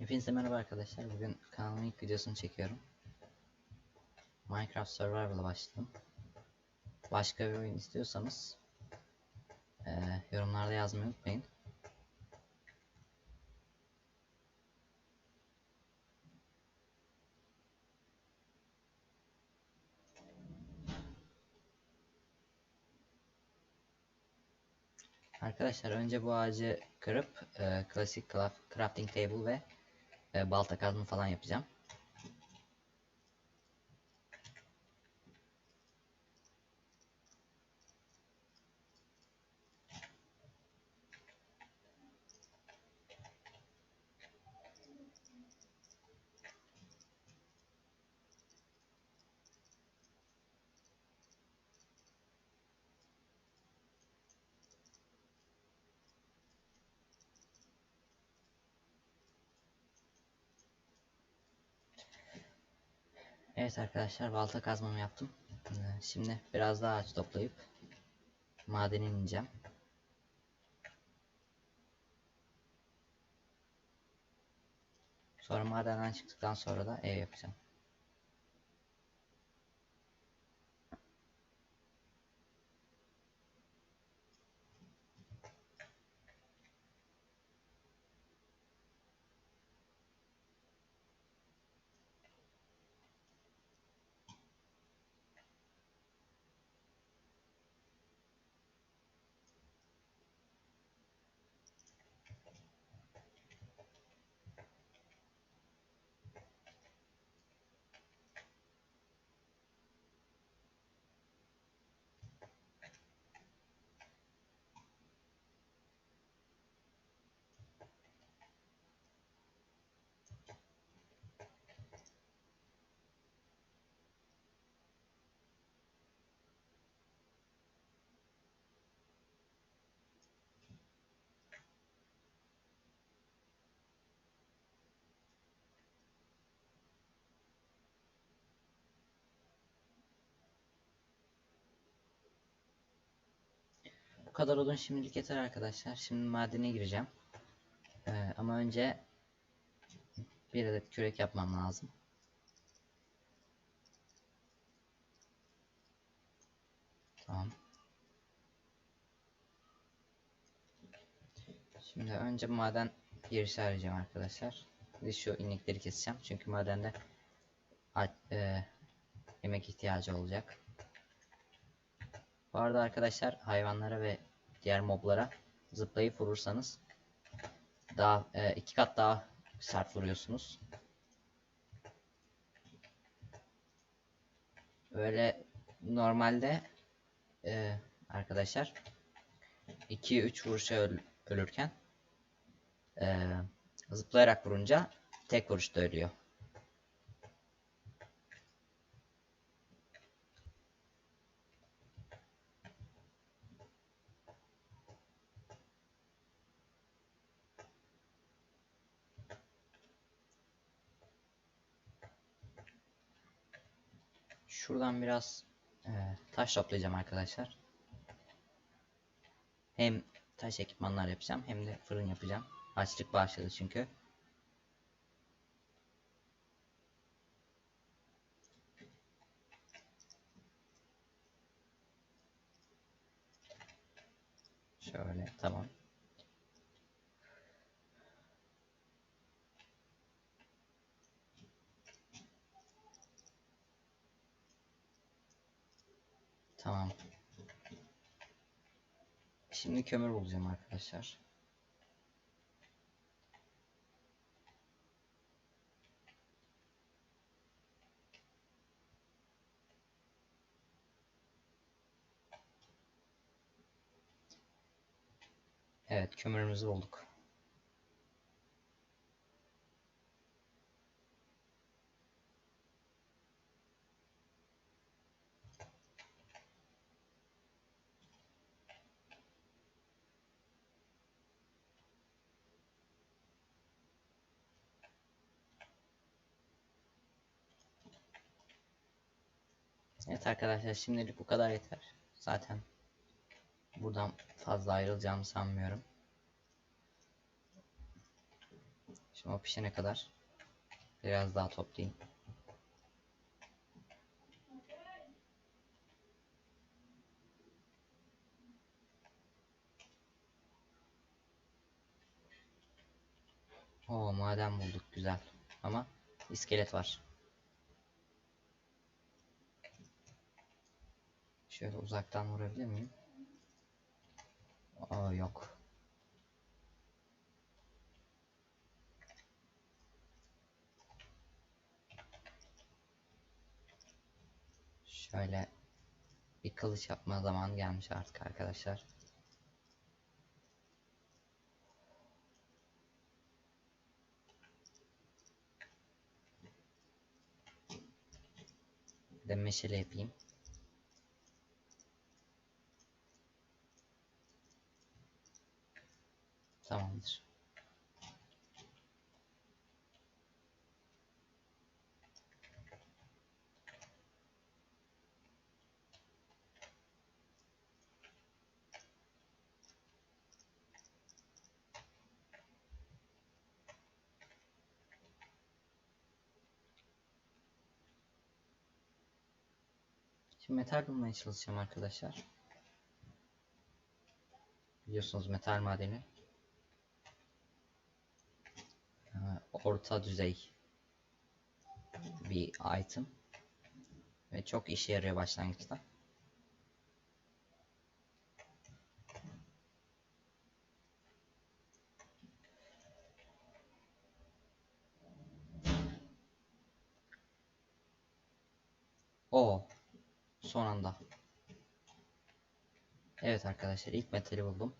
Hepinize merhaba arkadaşlar. Bugün kanalımın ilk videosunu çekiyorum. Minecraft Survival'a başladım. Başka bir oyun istiyorsanız eee, yorumlarda yazmayı unutmayın. Arkadaşlar önce bu ağacı kırıp eee, klasik craft- crafting table ve e, balta kazma falan yapacağım. Evet arkadaşlar balta kazmamı yaptım. Ee, Şimdi biraz daha ağaç toplayıp madene ineceğim. Sonra madenden çıktıktan sonra da ev yapacağım. Kadar odun şimdilik yeter arkadaşlar. Şimdi madene gireceğim. Ee, ama önce bir adet kürek yapmam lazım. Tamam. Şimdi önce maden girişi arayacağım arkadaşlar. Bir şu inekleri keseceğim. Çünkü madende e, yemek ihtiyacı olacak. Bu arada arkadaşlar hayvanlara ve diğer moblara zıplayıp vurursanız daha e, iki kat daha sert vuruyorsunuz. Öyle normalde e, arkadaşlar 2-3 vuruşa öl- ölürken e, zıplayarak vurunca tek vuruşta ölüyor. Şuradan biraz e, taş toplayacağım arkadaşlar. Hem taş ekipmanlar yapacağım hem de fırın yapacağım. Açlık başladı çünkü. Şöyle tamam. Tamam. Şimdi kömür bulacağım arkadaşlar. Evet kömürümüzü bulduk. Evet arkadaşlar şimdilik bu kadar yeter. Zaten buradan fazla ayrılacağımı sanmıyorum. Şimdi o pişene kadar biraz daha toplayayım. Oo maden bulduk güzel. Ama iskelet var. Şöyle uzaktan vurabilir miyim? Aa yok. Şöyle bir kılıç yapma zamanı gelmiş artık arkadaşlar. Bir de meşale yapayım. Tamamdır. Şimdi metal bulmaya çalışacağım arkadaşlar. Biliyorsunuz metal madeni e, orta düzey bir item ve çok işe yarıyor başlangıçta. O son anda. Evet arkadaşlar ilk metali buldum.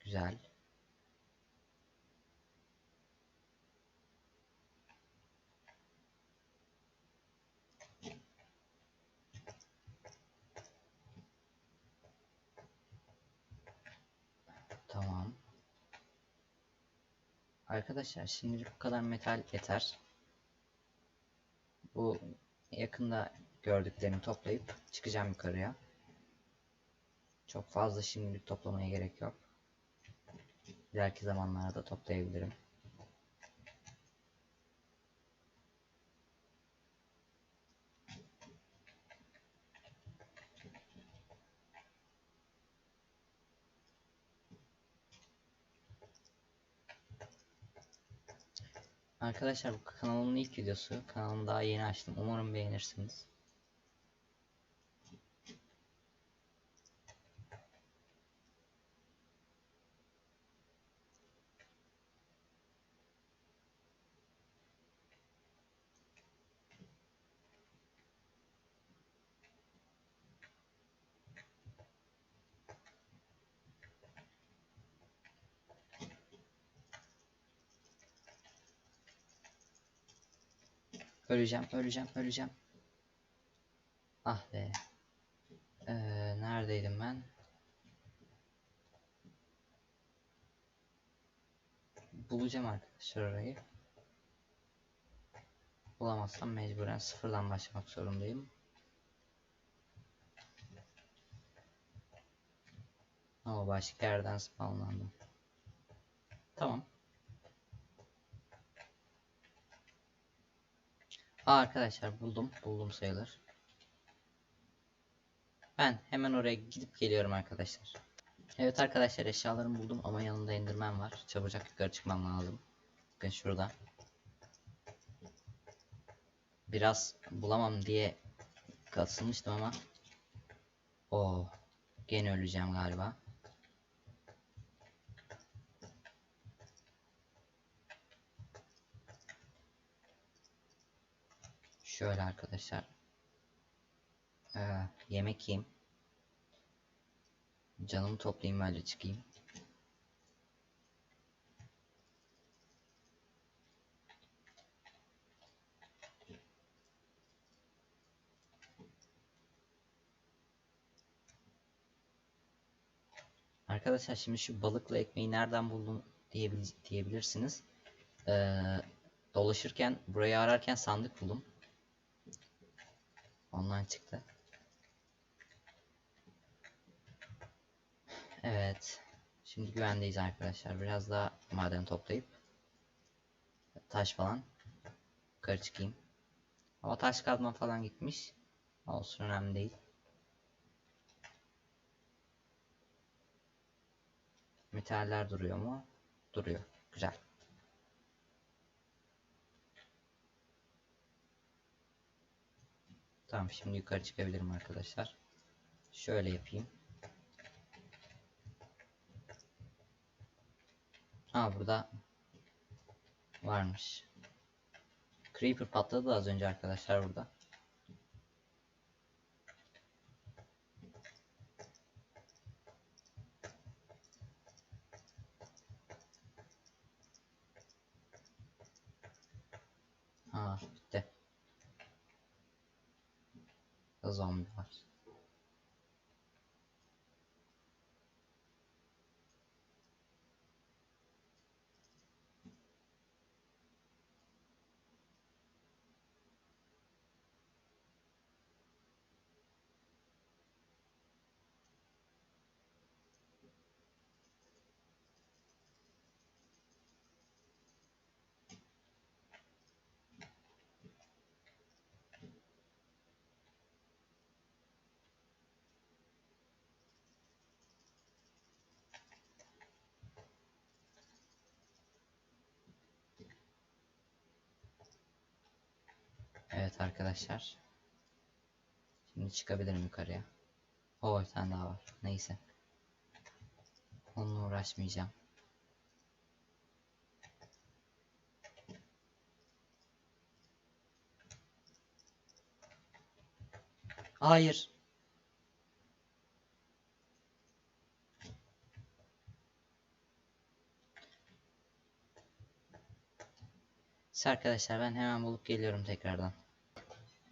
Güzel. Tamam. Arkadaşlar şimdilik bu kadar metal yeter. Bu yakında gördüklerimi toplayıp çıkacağım yukarıya. Çok fazla şimdilik toplamaya gerek yok. İleriki zamanlarda toplayabilirim. Arkadaşlar bu kanalımın ilk videosu. Kanalımı daha yeni açtım. Umarım beğenirsiniz. Öleceğim, öleceğim, öleceğim. Ah be. Ee, neredeydim ben? Bulacağım arkadaşlar orayı. Bulamazsam mecburen sıfırdan başlamak zorundayım. Ama başka yerden spawnlandım. Tamam. Aa, arkadaşlar buldum. Buldum sayılır. Ben hemen oraya gidip geliyorum arkadaşlar. Evet arkadaşlar eşyalarımı buldum ama yanında indirmem var. Çabucak yukarı çıkmam lazım. Bakın şurada. Biraz bulamam diye kasılmıştım ama. O gene öleceğim galiba. Şöyle arkadaşlar. Ee, yemek yiyeyim. Canımı toplayayım öyle çıkayım. Arkadaşlar şimdi şu balıkla ekmeği nereden diyebil diyebilirsiniz. Ee, dolaşırken burayı ararken sandık buldum. Ondan çıktı. Evet. Şimdi güvendeyiz arkadaşlar. Biraz daha maden toplayıp taş falan yukarı çıkayım. Ama taş kazma falan gitmiş. Olsun önemli değil. Metaller duruyor mu? Duruyor. Güzel. Tamam şimdi yukarı çıkabilirim arkadaşlar. Şöyle yapayım. Ha burada varmış. Creeper patladı az önce arkadaşlar burada. Ha bitti. Zombi Evet arkadaşlar. Şimdi çıkabilirim yukarıya. O bir tane daha var. Neyse. Onunla uğraşmayacağım. Hayır. Arkadaşlar ben hemen bulup geliyorum tekrardan.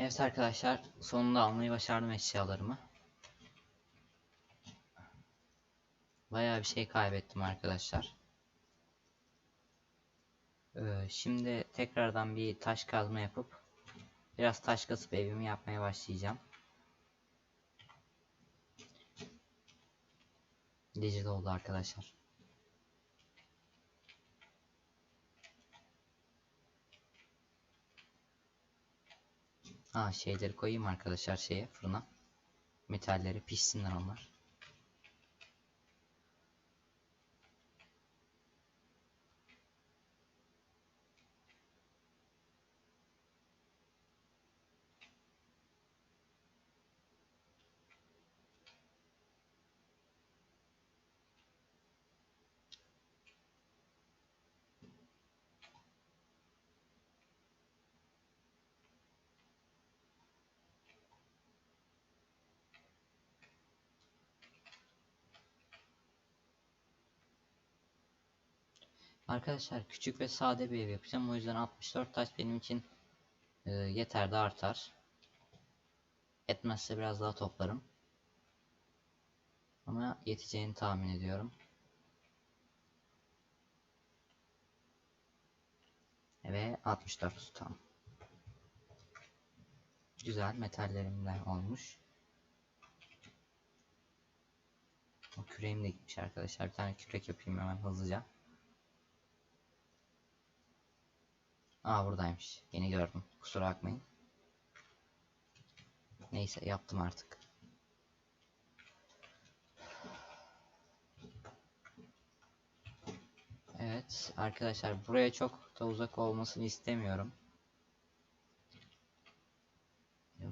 Evet arkadaşlar sonunda almayı başardım eşyalarımı. Bayağı bir şey kaybettim arkadaşlar. Ee, şimdi tekrardan bir taş kazma yapıp biraz taş kasıp evimi yapmaya başlayacağım. Gece oldu arkadaşlar. Ha şeyleri koyayım arkadaşlar şeye fırına. Metalleri pişsinler onlar. Arkadaşlar küçük ve sade bir ev yapacağım. O yüzden 64 taş benim için e, yeter de artar. Etmezse biraz daha toplarım. Ama yeteceğini tahmin ediyorum. Ve 64 tam. Güzel metallerimden olmuş. O küreğim de gitmiş arkadaşlar. Bir tane kürek yapayım hemen hızlıca. Aa buradaymış. Yeni gördüm. Kusura bakmayın. Neyse yaptım artık. Evet arkadaşlar buraya çok da uzak olmasını istemiyorum.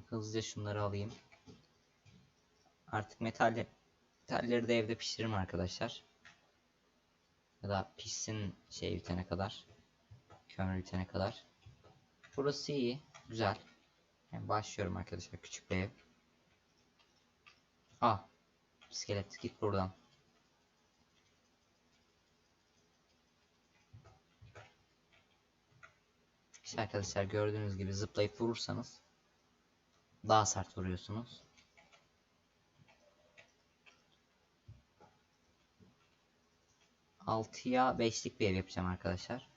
Hızlıca şunları alayım. Artık metalli, metalleri de evde pişiririm arkadaşlar. Ya da pişsin şey bitene kadar. Kömür bitene kadar. Burası iyi. Güzel. Yani başlıyorum arkadaşlar. Küçük bir ev. Ah. İskelet git buradan. İşte arkadaşlar gördüğünüz gibi zıplayıp vurursanız daha sert vuruyorsunuz. Altıya beşlik bir ev yapacağım arkadaşlar.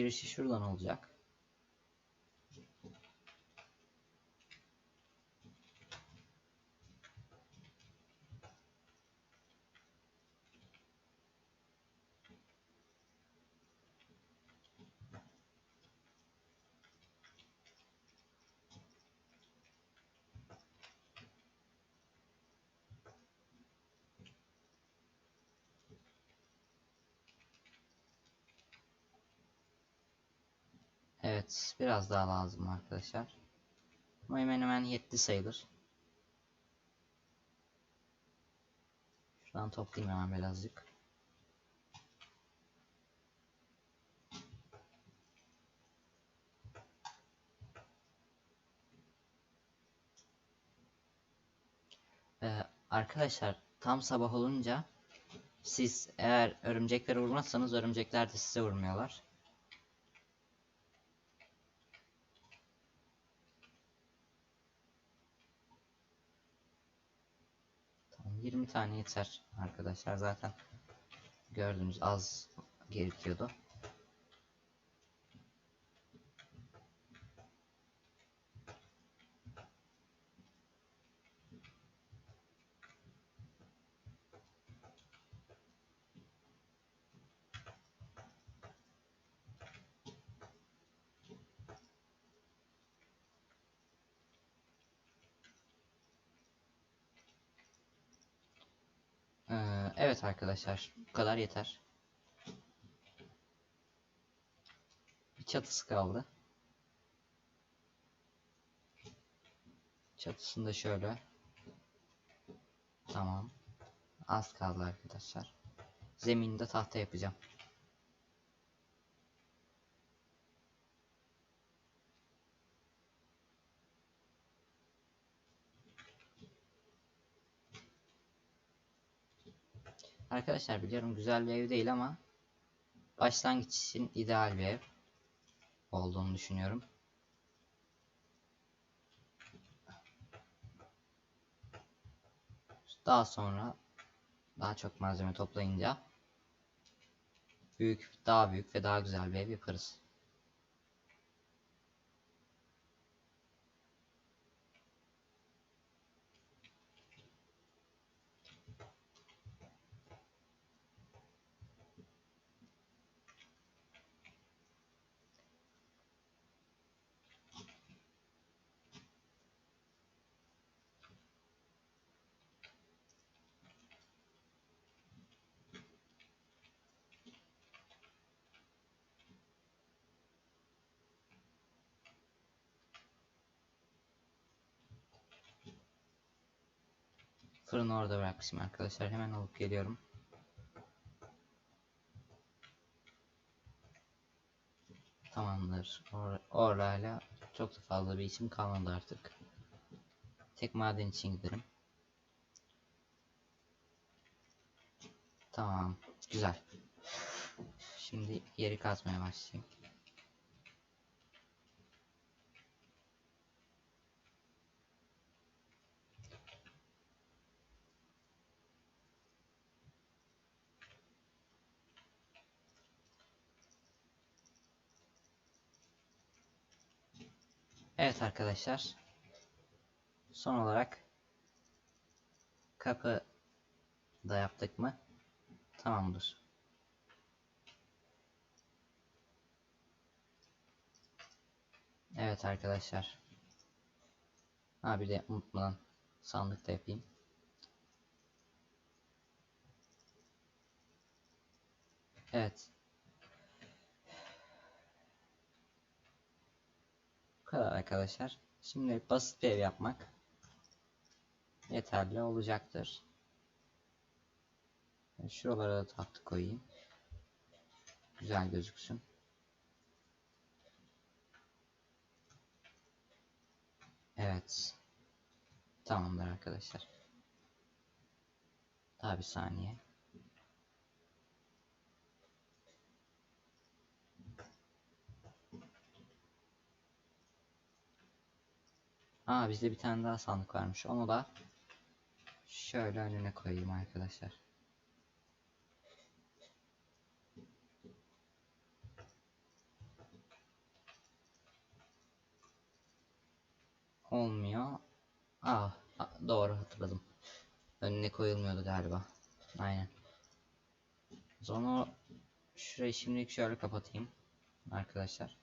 Girişi şuradan olacak. Evet, biraz daha lazım arkadaşlar. Ama hemen hemen yetti sayılır. Şuradan toplayayım hemen birazcık. Ee, arkadaşlar tam sabah olunca siz eğer örümceklere vurmazsanız örümcekler de size vurmuyorlar. Tamam 20 tane yeter arkadaşlar zaten gördüğünüz az gerekiyordu. Ee, evet arkadaşlar bu kadar yeter. Bir çatısı kaldı. Çatısını da şöyle. Tamam. Az kaldı arkadaşlar. Zeminde tahta yapacağım. Arkadaşlar biliyorum güzel bir ev değil ama başlangıç için ideal bir ev olduğunu düşünüyorum. Daha sonra daha çok malzeme toplayınca büyük, daha büyük ve daha güzel bir ev yaparız. Fırını orada bırakmışım arkadaşlar. Hemen alıp geliyorum. Tamamdır. Or orayla çok da fazla bir işim kalmadı artık. Tek maden için giderim. Tamam. Güzel. Şimdi yeri kazmaya başlayayım. Evet arkadaşlar. Son olarak kapı da yaptık mı? Tamamdır. Evet arkadaşlar. Ha bir de unutmadan sandık da yapayım. Evet. Kadar arkadaşlar. Şimdi basit bir ev yapmak yeterli olacaktır. Şuralara da tahtı koyayım. Güzel gözüksün. Evet. Tamamdır arkadaşlar. Daha bir saniye. Aa bizde bir tane daha sandık varmış. Onu da şöyle önüne koyayım arkadaşlar. Olmuyor. Aa doğru hatırladım. Önüne koyulmuyordu galiba. Aynen. O zaman o şurayı şimdilik şöyle kapatayım arkadaşlar.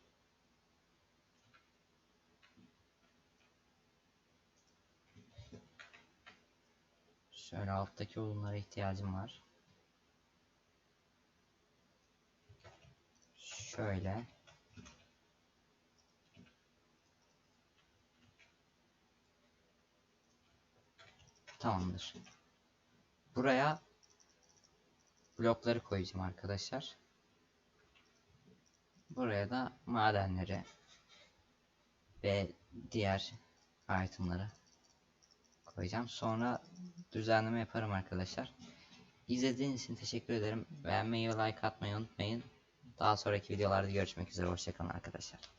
Şöyle alttaki odunlara ihtiyacım var. Şöyle. Tamamdır. Buraya blokları koyacağım arkadaşlar. Buraya da madenleri ve diğer itemları koyacağım. Sonra düzenleme yaparım arkadaşlar. İzlediğiniz için teşekkür ederim. Beğenmeyi ve like atmayı unutmayın. Daha sonraki videolarda görüşmek üzere. Hoşçakalın arkadaşlar.